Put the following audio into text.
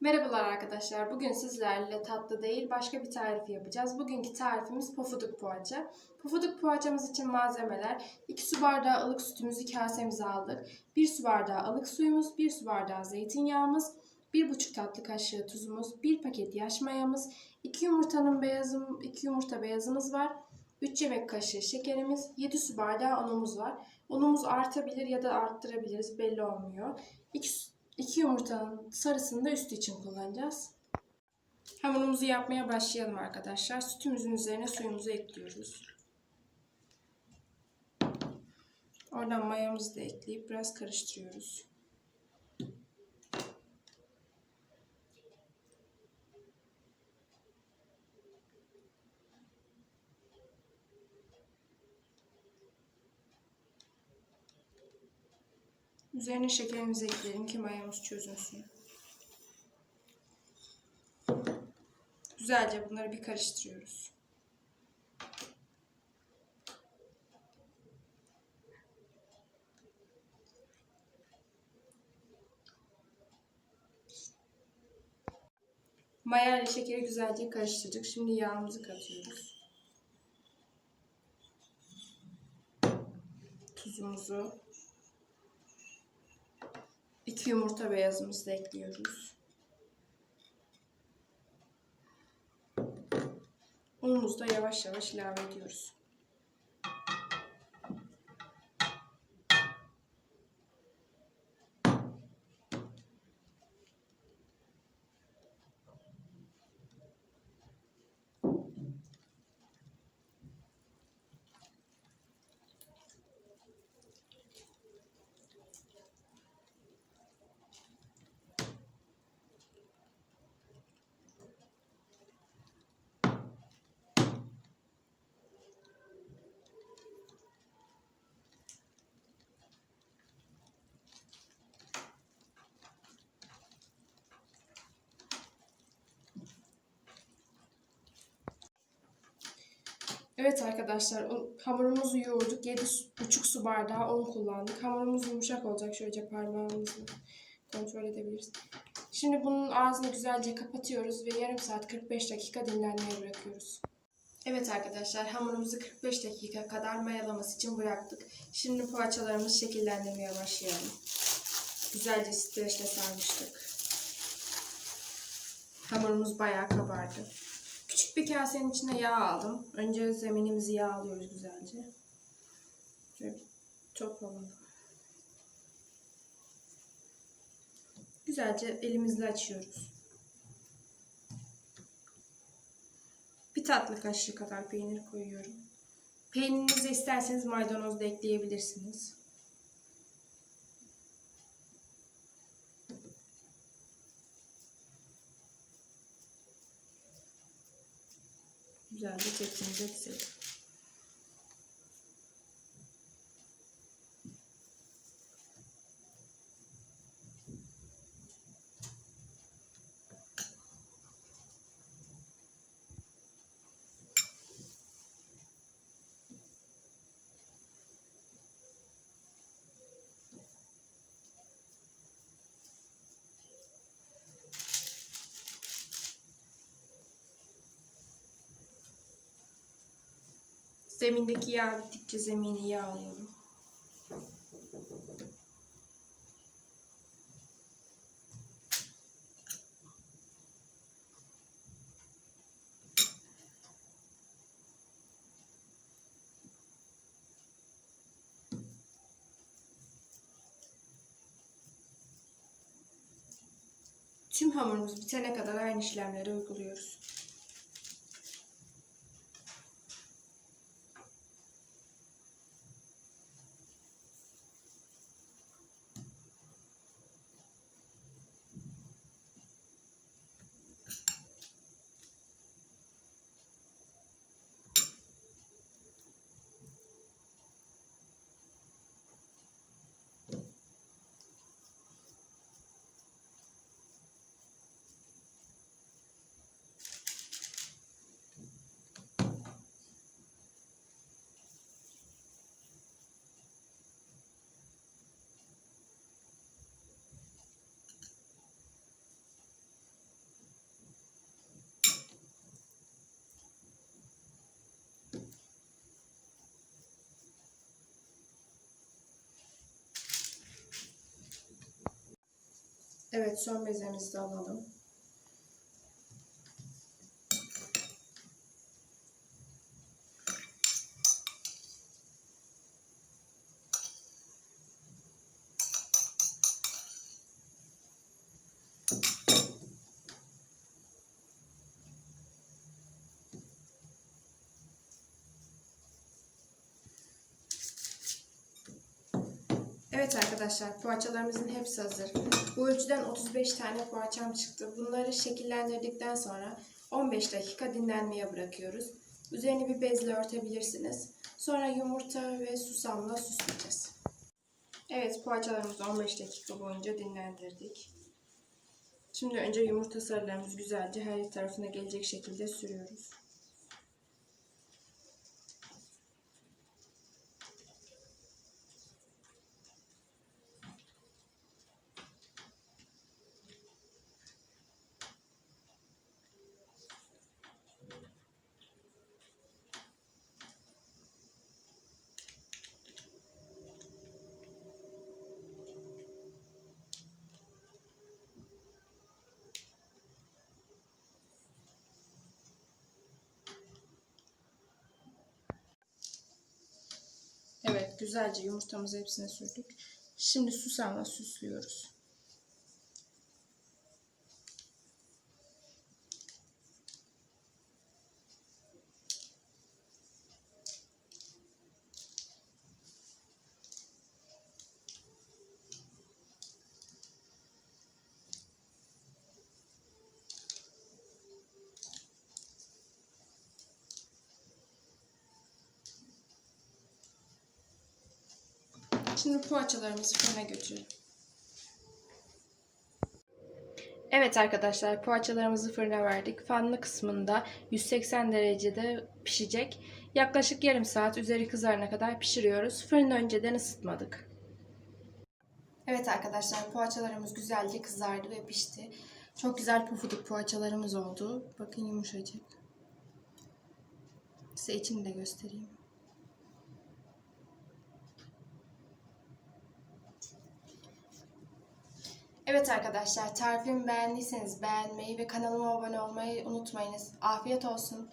Merhabalar arkadaşlar. Bugün sizlerle tatlı değil başka bir tarif yapacağız. Bugünkü tarifimiz pofuduk poğaça. Pofuduk poğaçamız için malzemeler 2 su bardağı ılık sütümüzü kasemize aldık. 1 su bardağı ılık suyumuz, 1 su bardağı zeytinyağımız, 1,5 tatlı kaşığı tuzumuz, 1 paket yaş mayamız, 2 yumurtanın beyazı, 2 yumurta beyazımız var. 3 yemek kaşığı şekerimiz, 7 su bardağı unumuz var. Unumuz artabilir ya da arttırabiliriz belli olmuyor. 2 İki yumurtanın sarısını da üstü için kullanacağız. Hamurumuzu yapmaya başlayalım arkadaşlar. Sütümüzün üzerine suyumuzu ekliyoruz. Oradan mayamızı da ekleyip biraz karıştırıyoruz. Üzerine şekerimizi ekleyelim ki mayamız çözünsün. Güzelce bunları bir karıştırıyoruz. Maya ile şekeri güzelce karıştırdık. Şimdi yağımızı katıyoruz. Tuzumuzu, İki yumurta beyazımızı da ekliyoruz. Unumuzu da yavaş yavaş ilave ediyoruz. Evet arkadaşlar hamurumuzu yoğurduk. 7,5 su bardağı un kullandık. Hamurumuz yumuşak olacak. Şöyle parmağımızla kontrol edebiliriz. Şimdi bunun ağzını güzelce kapatıyoruz ve yarım saat 45 dakika dinlenmeye bırakıyoruz. Evet arkadaşlar hamurumuzu 45 dakika kadar mayalaması için bıraktık. Şimdi poğaçalarımızı şekillendirmeye başlayalım. Güzelce streçle sarmıştık. Hamurumuz bayağı kabardı. Küçük bir kasenin içine yağ aldım. Önce zeminimizi yağlıyoruz güzelce. Şöyle bir top alalım. Güzelce elimizle açıyoruz. Bir tatlı kaşığı kadar peynir koyuyorum. Peynirinizi isterseniz maydanoz da ekleyebilirsiniz. Güzelce tepsimize dizelim. Zemindeki yağ bittikçe zemini yağlayalım. Tüm hamurumuz bitene kadar aynı işlemleri uyguluyoruz. Evet son bezemizi de alalım. Evet arkadaşlar poğaçalarımızın hepsi hazır. Bu ölçüden 35 tane poğaçam çıktı. Bunları şekillendirdikten sonra 15 dakika dinlenmeye bırakıyoruz. Üzerini bir bezle örtebilirsiniz. Sonra yumurta ve susamla süsleyeceğiz. Evet poğaçalarımızı 15 dakika boyunca dinlendirdik. Şimdi önce yumurta sarılarımızı güzelce her tarafına gelecek şekilde sürüyoruz. Evet, güzelce yumurtamızı hepsine sürdük. Şimdi susamla süslüyoruz. Şimdi poğaçalarımızı fırına götürelim. Evet arkadaşlar poğaçalarımızı fırına verdik. Fanlı kısmında 180 derecede pişecek. Yaklaşık yarım saat üzeri kızarana kadar pişiriyoruz. Fırını önceden ısıtmadık. Evet arkadaşlar poğaçalarımız güzelce kızardı ve pişti. Çok güzel pufuduk poğaçalarımız oldu. Bakın yumuşacık. Size içini de göstereyim. Evet arkadaşlar tarifimi beğendiyseniz beğenmeyi ve kanalıma abone olmayı unutmayınız. Afiyet olsun.